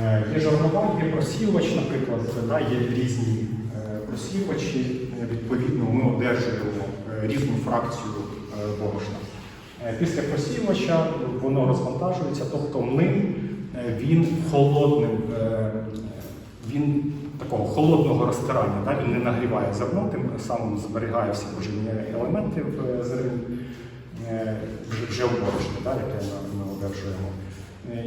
зерна, є просівач, наприклад, да, є різні е, просівачі. Е, Відповідно, ми одержуємо е, різну фракцію е, борошна. Е, Після просівача воно розвантажується, тобто млин е, він холодним, е, він такого холодного розтирання, да, він не нагріває зерно, тим самим зберігає всі поживні елементи в е, зерні, е, вже- в борошні, да, яке ми одержуємо.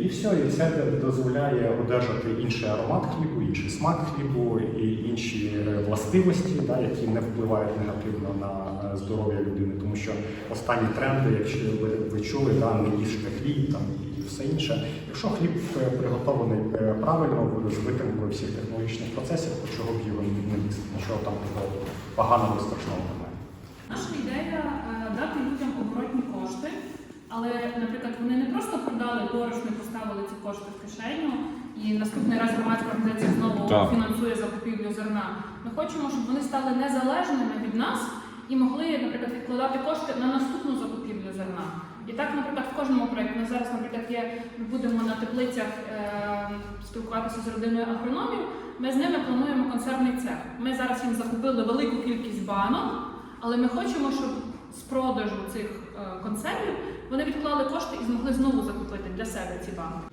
І все, і це дозволяє одержати інший аромат хлібу, інший смак хлібу і інші властивості, да, які не впливають негативно на е, здоров'я людини. Тому що останні тренди, якщо ви, ви чули, да, не їжте хліб там, і все інше. Якщо хліб е, приготований е, правильно, з витримкою всіх технологічних процесів, то чого б його не їсти, нічого там поганого страшного немає. Наша ідея дати людям оборотні кошти, але, наприклад, вони не просто продали борошно поставили ці кошти в кишеню, і наступний раз громадська організація знову Так. фінансує закупівлю зерна. Ми хочемо, щоб вони стали незалежними від нас і могли, наприклад, відкладати кошти на наступну закупівлю зерна. І так, наприклад, в кожному проєкті нас зараз, наприклад, є, ми будемо на теплицях е, спілкуватися з родиною агрономів. Ми з ними плануємо консервний цех. Ми зараз їм закупили велику кількість банок, але ми хочемо, щоб з продажу цих е, консервів, вони відклали кошти і змогли знову закупити для себе ці банки.